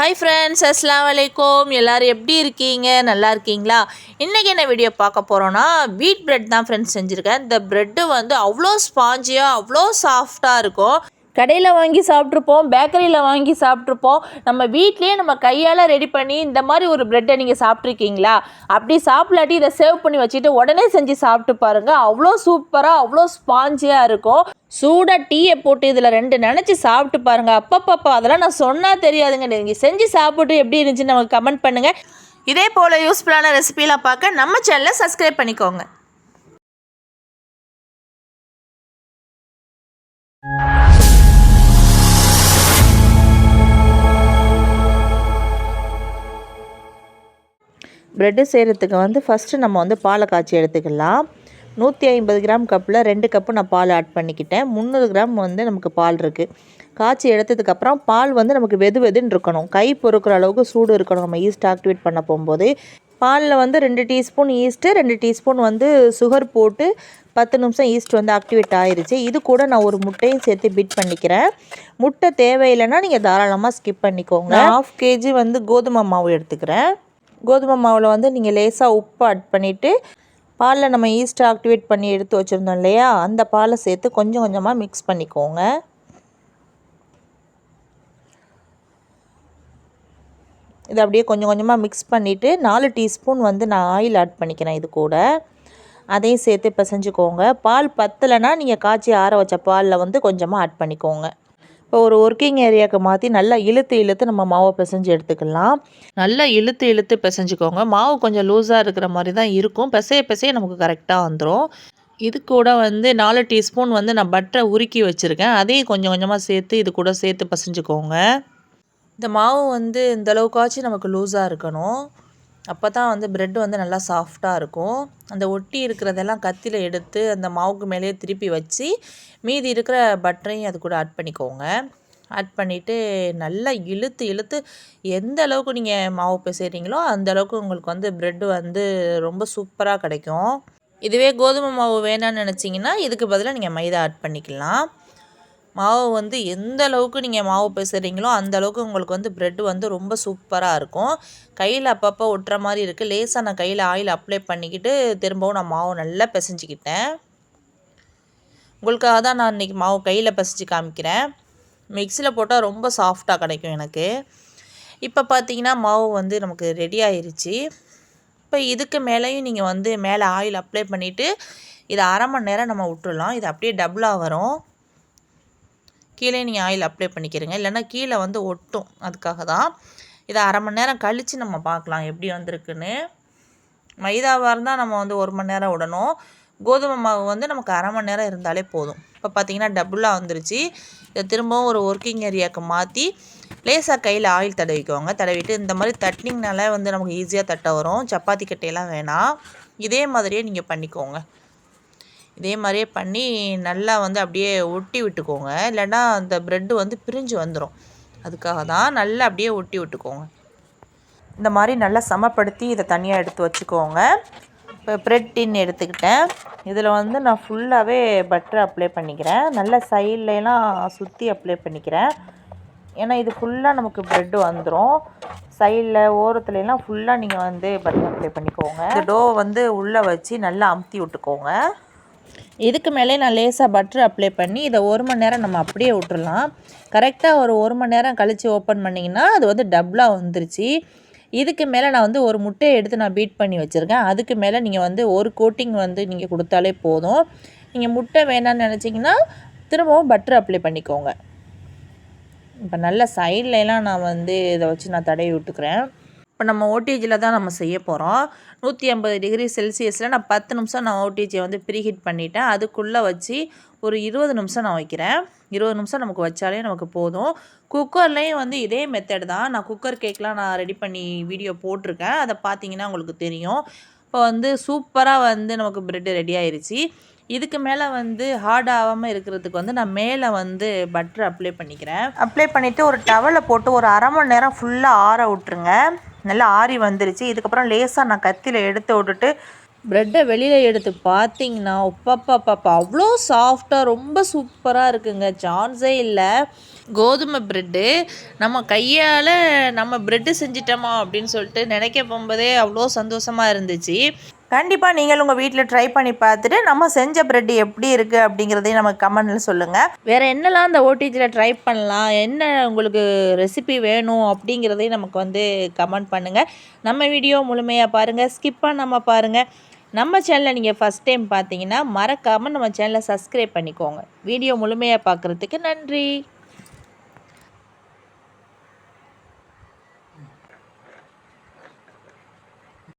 Hi friends அஸ்லாம் வலைக்கும் எல்லோரும் எப்படி இருக்கீங்க? நல்லா இருக்கீங்களா? இன்றைக்கி என்ன வீடியோ பார்க்க போகிறோன்னா வீட் ப்ரெட் தான் ஃப்ரெண்ட்ஸ் செஞ்சுருக்கேன். இந்த ப்ரெட்டு வந்து அவ்வளோ ஸ்பாஞ்சியாக அவ்வளோ சாஃப்டாக இருக்கும். கடையில் வாங்கி சாப்பிட்ருப்போம் பேக்கரியில் வாங்கி சாப்பிட்ருப்போம் நம்ம வீட்லேயே நம்ம கையால் ரெடி பண்ணி இந்த மாதிரி ஒரு ப்ரெட்டை நீங்கள் சாப்பிட்ருக்கீங்களா அப்படி சாப்பிடாட்டி இதை சேவ் பண்ணி வச்சுட்டு உடனே செஞ்சு சாப்பிட்டு பாருங்கள் அவ்வளோ சூப்பராக அவ்வளோ ஸ்பாஞ்சியாக இருக்கும். சூடாக டீயை போட்டு இதில் ரெண்டு நினச்சி சாப்பிட்டு பாருங்கள் அப்பப்பப்பா அதெல்லாம் நான் சொன்னால் தெரியாதுங்க. நீங்கள் செஞ்சு சாப்பிட்டு எப்படி இருந்துச்சுன்னு நமக்கு கமெண்ட் பண்ணுங்கள் இதே போல் யூஸ்ஃபுல்லான ரெசிபிலாம் பார்க்க நம்ம சேனலை சப்ஸ்கிரைப் பண்ணிக்கோங்க. ப்ரெட்டு செய்கிறதுக்கு வந்து ஃபஸ்ட்டு நம்ம வந்து பாலை காய்ச்சி எடுத்துக்கலாம். நூற்றி ஐம்பது கிராம் கப்பில் ரெண்டு கப்பு நான் பால் ஆட் பண்ணிக்கிட்டேன். முந்நூறு கிராம் வந்து நமக்கு பால் இருக்குது காய்ச்சி எடுத்ததுக்கப்புறம் பால் வந்து நமக்கு வெது வெதுன்னு இருக்கணும். கை பொறுக்கிற அளவுக்கு சூடு இருக்கணும். நம்ம ஈஸ்ட் ஆக்டிவேட் பண்ண போகும்போது. பாலில் வந்து ரெண்டு டீஸ்பூன் ஈஸ்ட்டு ரெண்டு டீஸ்பூன் வந்து சுகர் போட்டு பத்து நிமிஷம் ஈஸ்ட் வந்து ஆக்டிவேட் ஆயிருச்சு. இது கூட நான் ஒரு முட்டையும் சேர்த்து பிட் பண்ணிக்கிறேன். முட்டை தேவையில்லைன்னா நீங்கள் தாராளமாக ஸ்கிப் பண்ணிக்கோங்க. ஹாஃப் கேஜி வந்து கோதுமை மாவு எடுத்துக்கிறேன். கோதுமை மாவில் வந்து நீங்கள் லேசாக உப்பு ஆட் பண்ணிவிட்டு பாலில் நம்ம ஈஸ்ட்டை ஆக்டிவேட் பண்ணி எடுத்து வச்சுருந்தோம் இல்லையா? அந்த பாலை சேர்த்து கொஞ்சம் கொஞ்சமாக மிக்ஸ் பண்ணிக்கோங்க. இதை அப்படியே கொஞ்சம் கொஞ்சமாக மிக்ஸ் பண்ணிவிட்டு நாலு டீஸ்பூன் வந்து நான் ஆயில் ஆட் பண்ணிக்கிறேன் இது கூட. அதையும் சேர்த்து பிசைஞ்சுக்கோங்க. பால் பத்தலைன்னா நீங்கள் காய்ச்சி ஆற வச்ச பாலில் வந்து கொஞ்சமாக ஆட் பண்ணிக்கோங்க. ஒரு ஒர்க்கிங் ஏரியாவுக்கு மாற்றி நல்லா இழுத்து இழுத்து நம்ம மாவை பிசைஞ்சு எடுத்துக்கலாம். நல்லா இழுத்து இழுத்து பிசைஞ்சுக்கோங்க. மாவு கொஞ்சம் லூஸாக இருக்கிற மாதிரி தான் இருக்கும். பிசைய பிசைய நமக்கு கரெக்டாக வந்துடும் இது கூட வந்து நாலு டீஸ்பூன் வந்து நான் பட்டரை உருக்கி வச்சுருக்கேன். அதையும் கொஞ்சம் கொஞ்சமாக சேர்த்து இது கூட சேர்த்து பசைஞ்சுக்கோங்க. இந்த மாவு வந்து இந்த அளவுக்காச்சும் நமக்கு லூஸாக இருக்கணும். அப்போ தான் வந்து ப்ரெட் வந்து நல்லா சாஃப்டாக இருக்கும். அந்த ஒட்டி இருக்கிறதெல்லாம் கத்தியில் எடுத்து அந்த மாவுக்கு மேலேயே திருப்பி வச்சு மீதி இருக்கிற பட்டரையும் அது கூட ஆட் பண்ணிக்கோங்க. ஆட் பண்ணிவிட்டு நல்லா இழுத்து இழுத்து எந்த அளவுக்கு நீங்கள் மாவு பிசைகிறீங்களோ அந்த அளவுக்கு உங்களுக்கு வந்து ப்ரெட்டு வந்து ரொம்ப சூப்பராக கிடைக்கும். இதுவே கோதுமை மாவு வேணான்னு நினச்சிங்கன்னா இதுக்கு பதிலாக நீங்கள் மைதா ஆட் பண்ணிக்கலாம். மாவு வந்து எந்த அளவுக்கு நீங்கள் மாவு பிசைறீங்களோ அந்த அளவுக்கு உங்களுக்கு வந்து ப்ரெட் வந்து ரொம்ப சூப்பராக இருக்கும். கையில் அப்பப்போ ஒட்டுற மாதிரி இருக்குது லேசாக நான் கையில் ஆயில் அப்ளை பண்ணிக்கிட்டு திரும்பவும் நான் மாவு நல்லா பிசைஞ்சிக்கிட்டேன். உங்களுக்காக தான் நான் இன்றைக்கி மாவு கையில் பிசைஞ்சு காமிக்கிறேன். மிக்சியில் போட்டால் ரொம்ப சாஃப்டாக கிடைக்கும் எனக்கு. இப்போ பார்த்தீங்கன்னா மாவு வந்து நமக்கு ரெடி ஆயிடுச்சு இப்போ இதுக்கு மேலேயும் நீங்கள் வந்து மேலே ஆயில் அப்ளை பண்ணிவிட்டு இதை அரை மணி நேரம் நம்ம விட்டுடலாம் இது அப்படியே டபுளாக வரும். கீழே நீங்கள் ஆயில் அப்ளை பண்ணிக்கிறீங்க. இல்லைன்னா கீழே வந்து ஒட்டும். அதுக்காக தான் இதை அரை மணி நேரம் கழித்து நம்ம பார்க்கலாம் எப்படி வந்திருக்குன்னு. மைதாவாக இருந்தால் நம்ம வந்து ஒரு மணி நேரம் விடணும் கோதுமை மாவு வந்து நமக்கு அரை மணி நேரம் இருந்தாலே போதும். இப்போ பார்த்தீங்கன்னா டபுளாக வந்துருச்சு. இதை திரும்பவும் ஒரு ஒர்க்கிங் ஏரியாவுக்கு மாற்றி லேசாக கையில் ஆயில் தடவிக்கோங்க. தடவிட்டு இந்த மாதிரி தட்டினிங்கனால வந்து நமக்கு ஈஸியாக தட்ட வரும். சப்பாத்தி கட்டையெல்லாம் வேணாம். இதே மாதிரியே நீங்கள் பண்ணிக்கோங்க. இதே மாதிரியே பண்ணி நல்லா வந்து அப்படியே ஒட்டி விட்டுக்கோங்க. இல்லைன்னா அந்த ப்ரெட்டு வந்து பிரிஞ்சு வந்துடும் அதுக்காக தான் நல்லா அப்படியே ஒட்டி விட்டுக்கோங்க. இந்த மாதிரி நல்லா சமப்படுத்தி இதை தனியாக எடுத்து வச்சுக்கோங்க. இப்போ ப்ரெட் டின் எடுத்துக்கிட்டேன். இதில் வந்து நான் ஃபுல்லாகவே பட்டர் அப்ளை பண்ணிக்கிறேன். நல்லா சைட்லலாம் சுற்றி அப்ளை பண்ணிக்கிறேன். ஏன்னா இது ஃபுல்லாக நமக்கு ப்ரெட்டு வந்துடும் சைடில் ஓரத்துலலாம் ஃபுல்லாக நீங்கள் வந்து பட்டர் அப்ளை பண்ணிக்கோங்க. இந்த டோ வந்து உள்ளே வச்சு நல்லா அமுத்தி விட்டுக்கோங்க. இதுக்கு மேலே நான் லேசாக பட்ரு அப்ளை பண்ணி இதை ஒரு மணி நேரம் நம்ம அப்படியே விட்டுறலாம். கரெக்டாக ஒரு ஒரு மணி நேரம் கழித்து ஓப்பன் பண்ணிங்கன்னா அது வந்து டபுளாக வந்துருச்சு. இதுக்கு மேலே நான் வந்து ஒரு முட்டையை எடுத்து நான் பீட் பண்ணி வச்சுருக்கேன். அதுக்கு மேலே நீங்கள் வந்து ஒரு கோட்டிங் வந்து நீங்கள் கொடுத்தாலே போதும். நீங்கள் முட்டை வேணான்னு நினச்சிங்கன்னா திரும்பவும் பட்ரு அப்ளை பண்ணிக்கோங்க. இப்போ நல்ல சைட்லலாம் நான் வந்து இதை வச்சு நான் தடவி விட்டுக்கிறேன். இப்போ நம்ம ஓடிஜியில் தான் நம்ம செய்ய போகிறோம் நூற்றி ஐம்பது டிகிரி செல்சியஸில் நான் பத்து நிமிஷம் நான் ஓடிஜியை வந்து ப்ரீஹீட் பண்ணிவிட்டேன் அதுக்குள்ளே வச்சு ஒரு இருபது நிமிஷம் நான் வைக்கிறேன். இருபது நிமிஷம் நமக்கு வச்சாலே நமக்கு போதும். குக்கர்லேயும் வந்து இதே மெத்தட் தான். நான் குக்கர் கேக்லாம் நான் ரெடி பண்ணி வீடியோ போட்டிருக்கேன். அதை பார்த்தீங்கன்னா உங்களுக்கு தெரியும். இப்போ வந்து சூப்பராக வந்து நமக்கு ப்ரெட்டு ரெடி ஆயிடுச்சு இதுக்கு மேலே வந்து ஹார்ட் ஆகாமல் இருக்கிறதுக்கு வந்து நான் மேலே வந்து பட்டர் அப்ளை பண்ணிக்கிறேன். அப்ளை பண்ணிவிட்டு ஒரு டவலை போட்டு ஒரு அரை மணி நேரம் ஃபுல்லாக ஆற விட்ருங்க நல்லா ஆறி வந்துருச்சு. இதுக்கப்புறம் லேசாக நான் கத்தியில் எடுத்து விட்டுட்டு ப்ரெட்டை வெளியில் எடுத்து பார்த்தீங்கன்னா ஒப்பப்பாப்பாப்பா அவ்வளோ சாஃப்டாக ரொம்ப சூப்பராக இருக்குங்க. சான்ஸே இல்லை. கோதுமை ப்ரெட்டு நம்ம கையால் நம்ம ப்ரெட்டு செஞ்சிட்டோமா அப்படின்னு சொல்லிட்டு நினைக்க போகும்போதே அவ்வளோ சந்தோஷமாக இருந்துச்சு. கண்டிப்பாக நீங்கள் உங்கள் வீட்டில் ட்ரை பண்ணி பார்த்துட்டு நம்ம செஞ்ச ப்ரெட் எப்படி இருக்குது அப்படிங்கிறதையும் நமக்கு கமெண்டில் சொல்லுங்கள் வேறு என்னெல்லாம் அந்த ஓடிஜியில் ட்ரை பண்ணலாம்? என்ன உங்களுக்கு ரெசிபி வேணும் அப்படிங்கிறதையும் நமக்கு வந்து கமெண்ட் பண்ணுங்கள் நம்ம வீடியோ முழுமையாக பாருங்கள் ஸ்கிப்பாக நம்ம பாருங்கள் நம்ம சேனலை நீங்கள் ஃபஸ்ட் டைம் பார்த்தீங்கன்னா மறக்காமல் நம்ம சேனலை சப்ஸ்கிரைப் பண்ணிக்கோங்க. வீடியோ முழுமையாக பார்க்குறதுக்கு நன்றி.